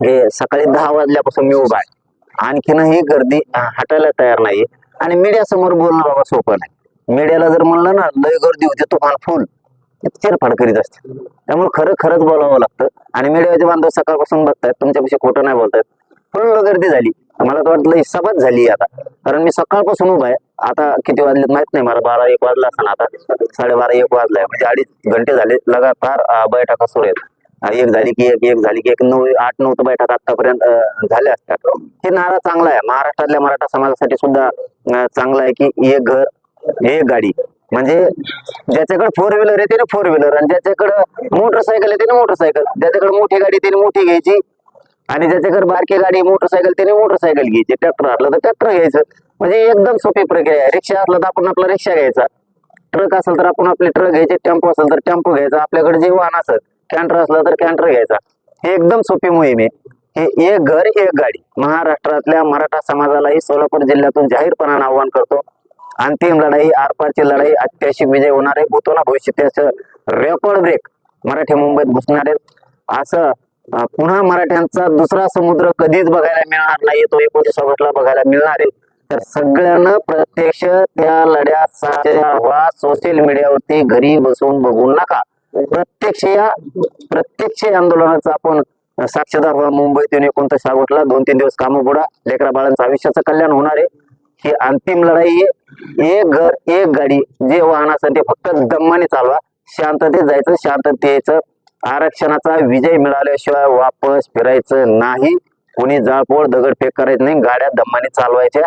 हे सकाळी दहा वाजल्यापासून मी उभा आहे. आणखीनही गर्दी हटायला तयार नाही आणि मीडिया समोर बोलणं बाबा सोपं नाही. मीडियाला जर म्हणलं ना लय गर्दी होती तुम्हाला फुल चिरफाड करीत असते त्यामुळे खरं खरंच बोलावं लागतं. आणि मीडियाचे बांधव सकाळपासून बघतायत तुमच्यापेक्षा खोटं नाही बोलतायत. फुल गर्दी झाली. मला तर वाटलं हिसाबच झाली आता. कारण मी सकाळपासून उभा आहे. आता किती वाजलेत माहीत नाही मला. बारा एक वाजला असताना आता. साडेबारा एक वाजलाय म्हणजे अडीच घंटे झाले. लगातार बैठका सुरू आहेत. एक झाली की एक एक झाली की एक नऊ आठ नऊ बैठक आतापर्यंत झाल्या असतात. हे नारा चांगला आहे. महाराष्ट्रातल्या मराठा समाजासाठी सुद्धा चांगला आहे की एक घर एक गाडी. म्हणजे ज्याच्याकडे फोर व्हीलर आहे त्याने फोर व्हीलर आणि ज्याच्याकडे मोटरसायकल आहे त्याने मोटरसायकल ज्याच्याकडे मोठी गाडी त्याने मोठी घ्यायची आणि ज्याच्याकडे बारकी गाडी मोटरसायकल त्याने मोटरसायकल घ्यायची. ट्रॅक्टर असलं तर ट्रॅक्टर घ्यायचं. म्हणजे एकदम सोपी प्रक्रिया आहे. रिक्षा असला तर आपण आपला रिक्षा घ्यायचा. ट्रक असेल तर आपण आपले ट्रक घ्यायचे. टेम्पो असेल तर टेम्पो घ्यायचा. आपल्याकडे जे वाहन असेल कॅन्टर असलं तर कॅन्टर घ्यायचा. हे एकदम सोपी मोहीम आहे. हे एक घर एक गाडी. महाराष्ट्रातल्या मराठा समाजालाही सोलापूर जिल्ह्यातून जाहीरपणाने आव्हान करतो. अंतिम लढाई आरपारची लढाई अत्याशी विजय होणार आहे. भूतोना भविष्याचं रेकॉर्ड ब्रेक मराठी मुंबईत घुसणार आहेत असं पुन्हा मराठ्यांचा दुसरा समुद्र कधीच बघायला मिळणार नाही. तो एकोणीस ऑगस्टला बघायला मिळणार आहे. तर सगळ्यांना प्रत्यक्ष त्या लढ्या सामील व्हा सोशल मीडियावरती घरी बसून बघू नका. प्रत्यक्ष या प्रत्यक्ष आंदोलनाचा आपण साक्षीदार व्हा. मुंबईतून एकोणतीस ऑगस्टला दोन तीन दिवस कामं बुडा. लेकरा बाळांचं आयुष्याचं कल्याण होणार आहे. ही अंतिम लढाई आहे. एक घर एक गाडी जे वाहन असेल ते फक्त दम्माने चालवा. शांततेत जायचं शांततेचं यायचं. आरक्षणाचा विजय मिळाल्याशिवाय वापस फिरायचं नाही. कोणी जाळपोळ दगडफेक करायचं नाही. गाड्या दम्माने चालवायच्या.